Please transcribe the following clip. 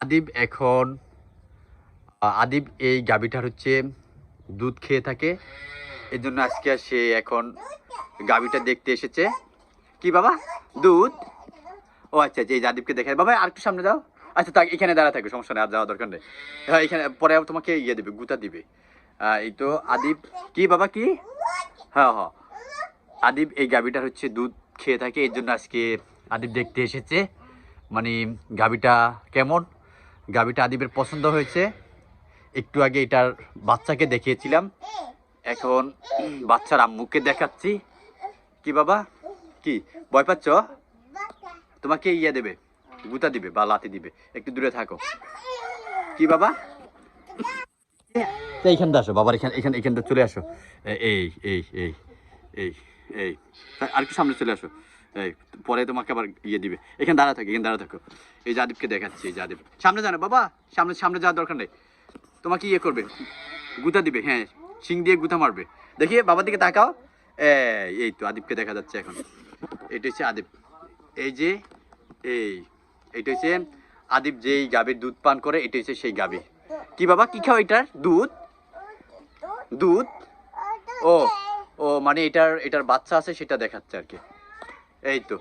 আদিব এখন আদিব এই গাভীটার হচ্ছে দুধ খেয়ে থাকে। এই জন্য আজকে সে এখন গাভীটা দেখতে এসেছে। কি বাবা? দুধ? ও আচ্ছা যে আদিবকে দেখে বাবা, আর একটু সামনে যাও আচ্ছা তাকে, এখানে দাঁড়া থাকবে সমস্যা নেই, আর যাওয়া দরকার নেই। হ্যাঁ এখানে পরে তোমাকে ইয়ে দেবে, গুতা দিবে। এই তো আদিব কি বাবা, কি? হ্যাঁ হ্যাঁ। আদিব এই গাভীটার হচ্ছে দুধ খেয়ে থাকে, এর জন্য আজকে আদিব দেখতে এসেছে। মানে গাভীটা কেমন? গাভীটা আদিবের পছন্দ হয়েছে। একটু আগে এটার বাচ্চাকে দেখিয়েছিলাম। এখন বাচ্চার আম্মুকে দেখাচ্ছি। কি বাবা? কি? ভয় পাচ্ছ? তোমাকে ইয়ে দেবে গুতা দিবে বা লাথি দিবে। একটু দূরে থাকো। কি বাবা? এইখানটা আসো বাবার এখানে এখানে এখানটা চলে আসো। এই এই এই এই। এই আর একটু সামনে চলে আসো। এই, পরে তোমাকে আবার ইয়ে দিবে। এখানে দাঁড়া থাকো, এখানে দাঁড়া থাকো। এই জাদিবকে দেখাচ্ছি, এই জাদিব সামনে জানো বাবা, সামনে সামনে যাওয়ার দরকার নেই। তোমাকে ইয়ে করবে, গুতা দিবে হ্যাঁ শিং দিয়ে গুতা মারবে। দেখি, বাবার দিকে তাকাও। এই তো আদিবকে দেখা যাচ্ছে এখন। এটা হচ্ছে আদিব। এই যে, এই, এটা হচ্ছে আদিব যেই গাভীর দুধ পান করে, এটা হচ্ছে সেই গাভী। কি বাবা, কি খাও এটার? দুধ? দুধ? ও মানে এটার এটার বাচ্চা আছে সেটা দেখাচ্ছে আর কি। এই তো।